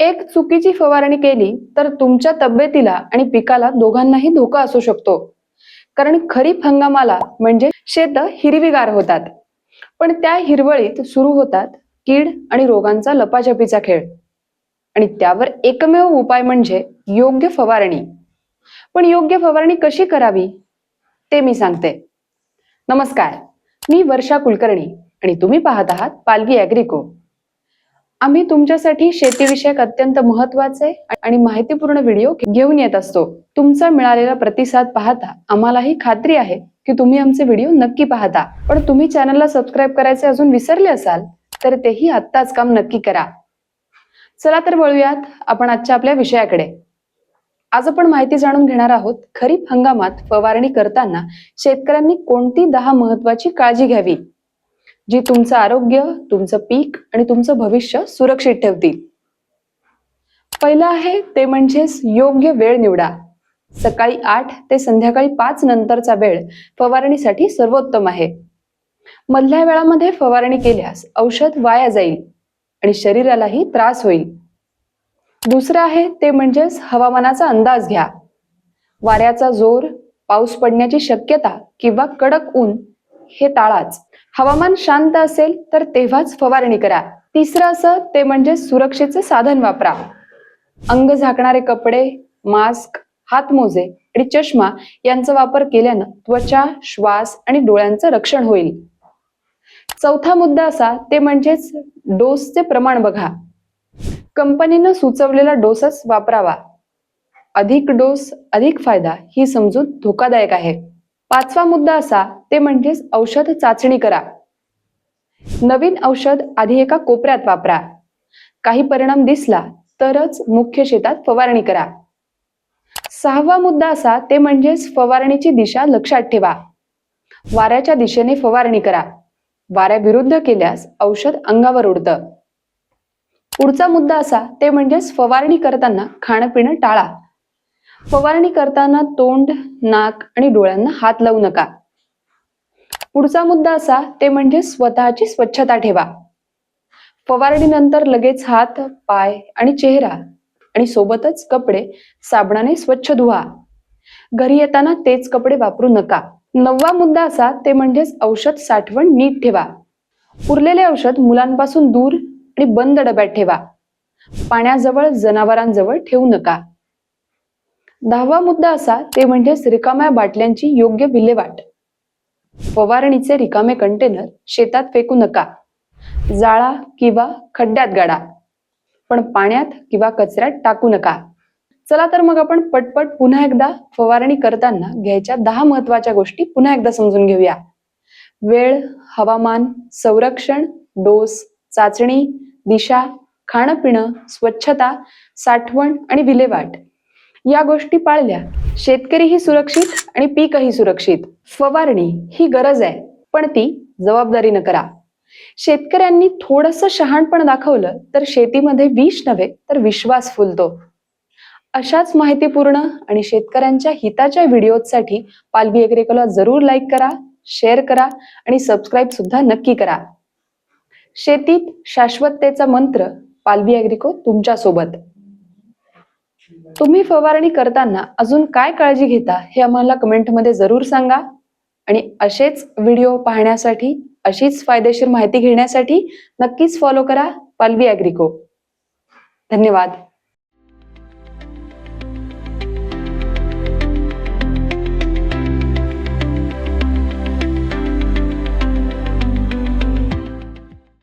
एक चुकीची फवारणी केली तर तुमच्या तब्येतीला आणि पिकाला दोघांनाही धोका असू शकतो. कारण खरीप हंगामाला म्हणजे शेत हिरवीगार होतात. पण त्या हिरवळीत सुरू होतात कीड आणि रोगांचा लपाछपीचा खेळ. आणि त्यावर एकमेव उपाय म्हणजे योग्य फवारणी. पण योग्य फवारणी कशी करावी? ते मी सांगते. नमस्कार. मी वर्षा कुलकर्णी आणि तुम्ही पाहत आहात पालवी अॅग्रिको आम्ही तुमच्यासाठी शेतीविषयक अत्यंत महत्त्वाचे आणि माहितीपूर्ण व्हिडिओ घेऊन येत असतो. तुमचा मिळालेला प्रतिसाद पाहता आम्हालाही खात्री आहे की तुम्ही आमचे व्हिडिओ नक्की पाहता. पण तुम्ही चॅनलला सबस्क्राईब करायचे अजून विसरले असाल तर तेही आत्ताच काम नक्की करा. चला तर वळूयात आपण आजच्या आपल्या विषयाकडे. आज आपण माहिती जाणून घेणार आहोत खरीप हंगामात फवारणी करताना शेतकऱ्यांनी कोणती दहा महत्वाची काळजी घ्यावी? जी तुमचं आरोग्य तुमचं पीक आणि तुमचं भविष्य सुरक्षित ठेवतील. पहिलं आहे ते म्हणजेच योग्य वेळ निवडा. सकाळी आठ ते संध्याकाळी पाच नंतरचा वेळ फवारणीसाठी सर्वोत्तम आहे. मधल्या वेळामध्ये फवारणी केल्यास औषध वाया जाईल आणि शरीरालाही त्रास होईल. दुसरं आहे ते म्हणजेच हवामानाचा अंदाज घ्या. वाऱ्याचा जोर पाऊस पडण्याची शक्यता किंवा कडक ऊन हे टाळाच हवामान शांत असेल तर तेव्हाच फवारणी करा. तिसरं असं ते म्हणजे सुरक्षेचे साधन वापरा. अंग झाकणारे कपडे मास्क हातमोजे आणि चष्मा यांचा वापर केल्यानं त्वचा श्वास आणि डोळ्यांचं रक्षण होईल. चौथा मुद्दा असा ते म्हणजेच डोसचे प्रमाण बघा. कंपनीनं सुचवलेला डोसच वापरावा. अधिक डोस अधिक फायदा ही समजूत धोकादायक आहे. पाचवा मुद्दा असा ते म्हणजेच औषध चाचणी करा. नवीन औषध आधी एका कोपऱ्यात वापरा. काही परिणाम दिसला तरच मुख्य शेतात फवारणी करा. सहावा मुद्दा असा ते म्हणजेच फवारणीची दिशा लक्षात ठेवा. वाऱ्याच्या दिशेने फवारणी करा. वाऱ्याविरुद्ध केल्यास औषध अंगावर उडतं. पुढचा मुद्दा असा ते म्हणजेच फवारणी करताना खाणं पिणं टाळा. फवारणी करताना तोंड नाक आणि डोळ्यांना हात लावू नका. पुढचा मुद्दा असा ते म्हणजे स्वतःची स्वच्छता ठेवा. फवारणीनंतर लगेच हात पाय आणि चेहरा आणि सोबतच कपडे साबणाने स्वच्छ धुवा. घरी येताना तेच कपडे वापरू नका. नववा मुद्दा असा ते म्हणजेच औषध साठवण नीट ठेवा. उरलेले औषध मुलांपासून दूर आणि बंद डब्यात ठेवा. पाण्याजवळ जनावरांजवळ ठेवू नका. दहावा मुद्दा असा ते म्हणजेच रिकाम्या बाटल्यांची योग्य विल्हेवाट. फवारणीचे रिकामे कंटेनर शेतात फेकू नका. जाळा किंवा खड्ड्यात गाडा. पण पाण्यात किंवा कचऱ्यात टाकू नका. चला तर मग आपण पटपट पुन्हा एकदा फवारणी करताना घ्यायच्या दहा महत्त्वाच्या गोष्टी पुन्हा एकदा समजून घेऊया. वेळ हवामान संरक्षण डोस चाचणी दिशा खाणं पिणं स्वच्छता साठवण आणि विल्हेवाट. या गोष्टी पाळल्या. शेतकरीही सुरक्षित आणि पीकही सुरक्षित. फवारणी ही गरज आहे पण ती जबाबदारीनं करा. शेतकऱ्यांनी थोडस शहाणपण दाखवलं तर शेतीमध्ये विष नव्हे तर विश्वास फुलतो. अशाच माहितीपूर्ण आणि शेतकऱ्यांच्या हिताच्या व्हिडिओसाठी पालवी एग्रिकलला जरूर लाईक करा शेअर करा आणि सबस्क्राईब सुद्धा नक्की करा. शेतीत शाश्वततेचा मंत्र पालवी अॅग्रिको तुमच्यासोबत तुम्ही फवारणी करताना अजून काय काळजी घेता हे आम्हाला कमेंटमध्ये जरूर सांगा. आणि असेच व्हिडिओ पाहण्यासाठी अशीच फायदेशीर माहिती घेण्यासाठी नक्कीच फॉलो करा पालवी अॅग्रिको धन्यवाद.